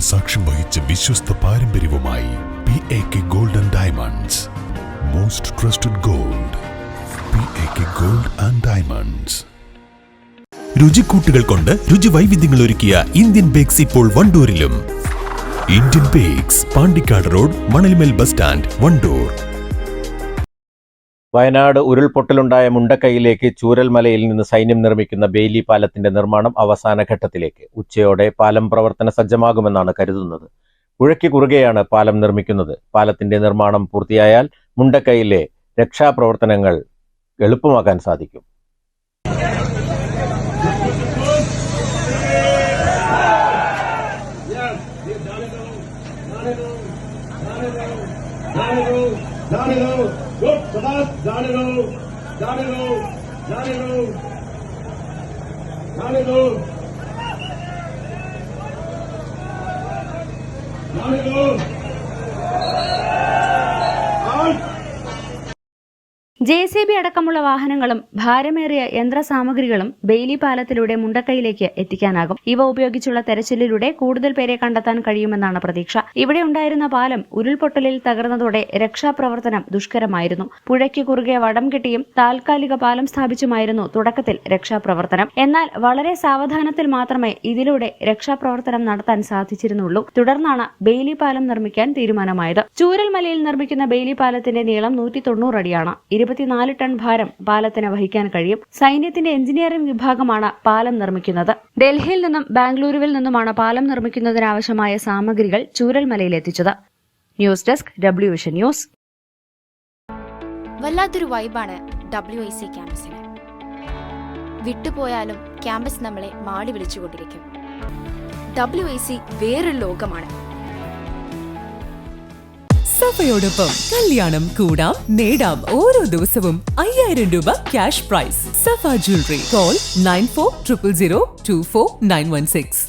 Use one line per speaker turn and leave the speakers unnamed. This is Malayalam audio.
സാക്ഷ്യം വഹിച്ച വിശ്വസ്ത പാരമ്പര്യവുമായി P A K gold and diamonds most trusted gold P A K gold and diamonds രുചിക്കൂട്ടുകൾ കൊണ്ട് രുചി വൈവിധ്യങ്ങൾ ഒരുക്കിയ ഇന്ത്യൻ ബേക്സ് ഇപ്പോൾ വണ്ടൂരിലും. Indian Bakes Pandikkad road Manalmel bus stand Wandoor.
Wayanad ഉരുൾപൊട്ടലുണ്ടായ മുണ്ടക്കൈയിലേക്ക് ചൂരൽമലയിൽ നിന്ന് സൈന്യം നിർമ്മിക്കുന്ന ബെയിലി പാലത്തിന്റെ നിർമ്മാണം അവസാന ഘട്ടത്തിലേക്ക്. ഉച്ചയോടെ പാലം പ്രവർത്തന സജ്ജമാകുമെന്നാണ് കരുതുന്നത്. പുഴയ്ക്ക് കുറുകെയാണ് പാലം നിർമ്മിക്കുന്നത്. പാലത്തിന്റെ നിർമ്മാണം പൂർത്തിയായാൽ മുണ്ടക്കൈയിലെ രക്ഷാപ്രവർത്തനങ്ങൾ എളുപ്പമാക്കാൻ സാധിക്കും.
सदा जाने रहो जाने रहो जाने रहो जाने दो जाने दो
ജെ സി ബി അടക്കമുള്ള വാഹനങ്ങളും ഭാരമേറിയ യന്ത്രസാമഗ്രികളും ബെയിലി പാലത്തിലൂടെ മുണ്ടക്കൈയിലേക്ക് എത്തിക്കാനാകും. ഇവ ഉപയോഗിച്ചുള്ള തെരച്ചിലിലൂടെ കൂടുതൽ പേരെ കണ്ടെത്താൻ കഴിയുമെന്നാണ് പ്രതീക്ഷ. ഇവിടെ ഉണ്ടായിരുന്ന പാലം ഉരുൾപൊട്ടലിൽ തകർന്നതോടെ രക്ഷാപ്രവർത്തനം ദുഷ്കരമായിരുന്നു. പുഴയ്ക്ക് കുറുകെ വടം കെട്ടിയും താൽക്കാലിക പാലം സ്ഥാപിച്ചുമായിരുന്നു തുടക്കത്തിൽ രക്ഷാപ്രവർത്തനം. എന്നാൽ വളരെ സാവധാനത്തിൽ മാത്രമേ ഇതിലൂടെ രക്ഷാപ്രവർത്തനം നടത്താൻ സാധിച്ചിരുന്നുള്ളൂ. തുടർന്നാണ് ബെയിലി പാലം നിർമ്മിക്കാൻ തീരുമാനമായത്. ചൂരൽമലയിൽ നിർമ്മിക്കുന്ന ബെയിലി പാലത്തിന്റെ നീളം നൂറ്റി തൊണ്ണൂറ് അടിയാണ്. ഇരുപത്തിനാല് ടൺ ഭാരം പാലത്തിന് വഹിക്കാൻ കഴിയും. സൈന്യത്തിന്റെ എഞ്ചിനീയറിംഗ് വിഭാഗമാണ് പാലം നിർമ്മിക്കുന്നത്. ഡൽഹിയിൽ നിന്നും ബാംഗ്ലൂരുവിൽ നിന്നുമാണ് പാലം നിർമ്മിക്കുന്നതിനാവശ്യമായ സാമഗ്രികൾ ചൂരൽമലയിൽ എത്തിച്ചത് news desk W vision news.
വല്ലാത്തൊരു വൈബാണ് ഡബ്ല്യു ഐ സി ക്യാമ്പസിന്. വിട്ടുപോയാലും ക്യാമ്പസ് നമ്മളെ മാടി വിളിച്ചുകൊണ്ടിരിക്കും. ഡബ്ല്യു ഐ സി വേറൊരു ലോകമാണ്.
സഫയോടൊപ്പം കല്യാണം കൂടാം നേടാം ഓരോ ദിവസവും അയ്യായിരം രൂപ cash prize Safa jewellery call nine four triple zero two four nine one six